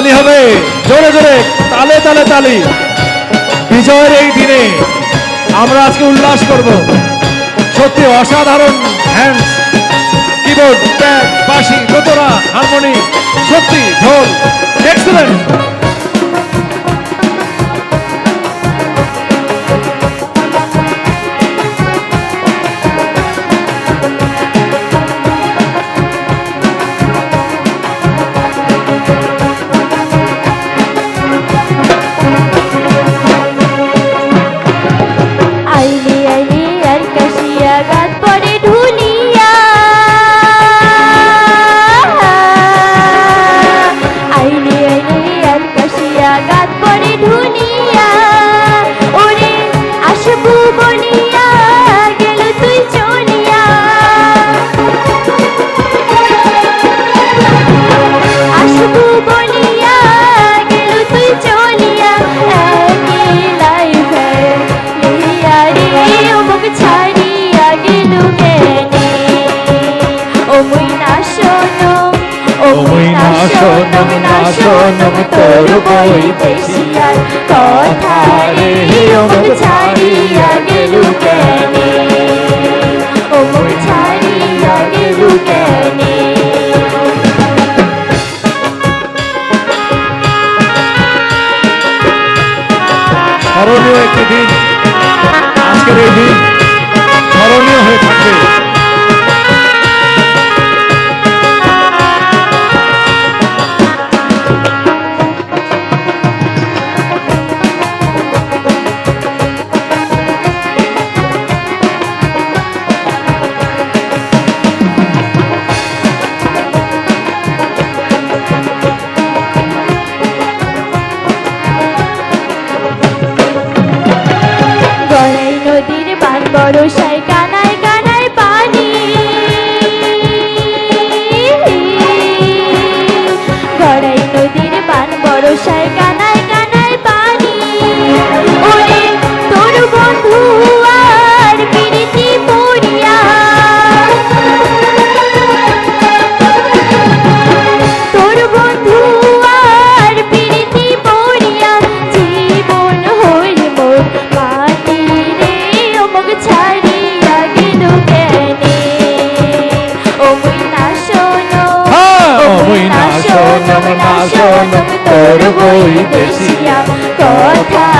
তালি হবে। জোরে জোরে, তালে তালে, তালি। বিজয়ের এই দিনে আমরা আজকে উল্লাস করব। সত্যি অসাধারণ হ্যান্ডস কিবোর্ড ব্যাগ বাসি দোতরা হারমোনিয়াম সত্যি ঢোল এক্সেলেন্ট শোনম না শোনম তোর কইতে শিকার কথারে অমুক ছাড়িয়া গেলু কেনে অমুক ছাড়িয়া গেলু কেনে স্মরণীয় একটি দিন। আজকের এই দিন স্মরণীয় হয়ে থাকবে choro, choro. শাসন করবই বেশিয়া কথা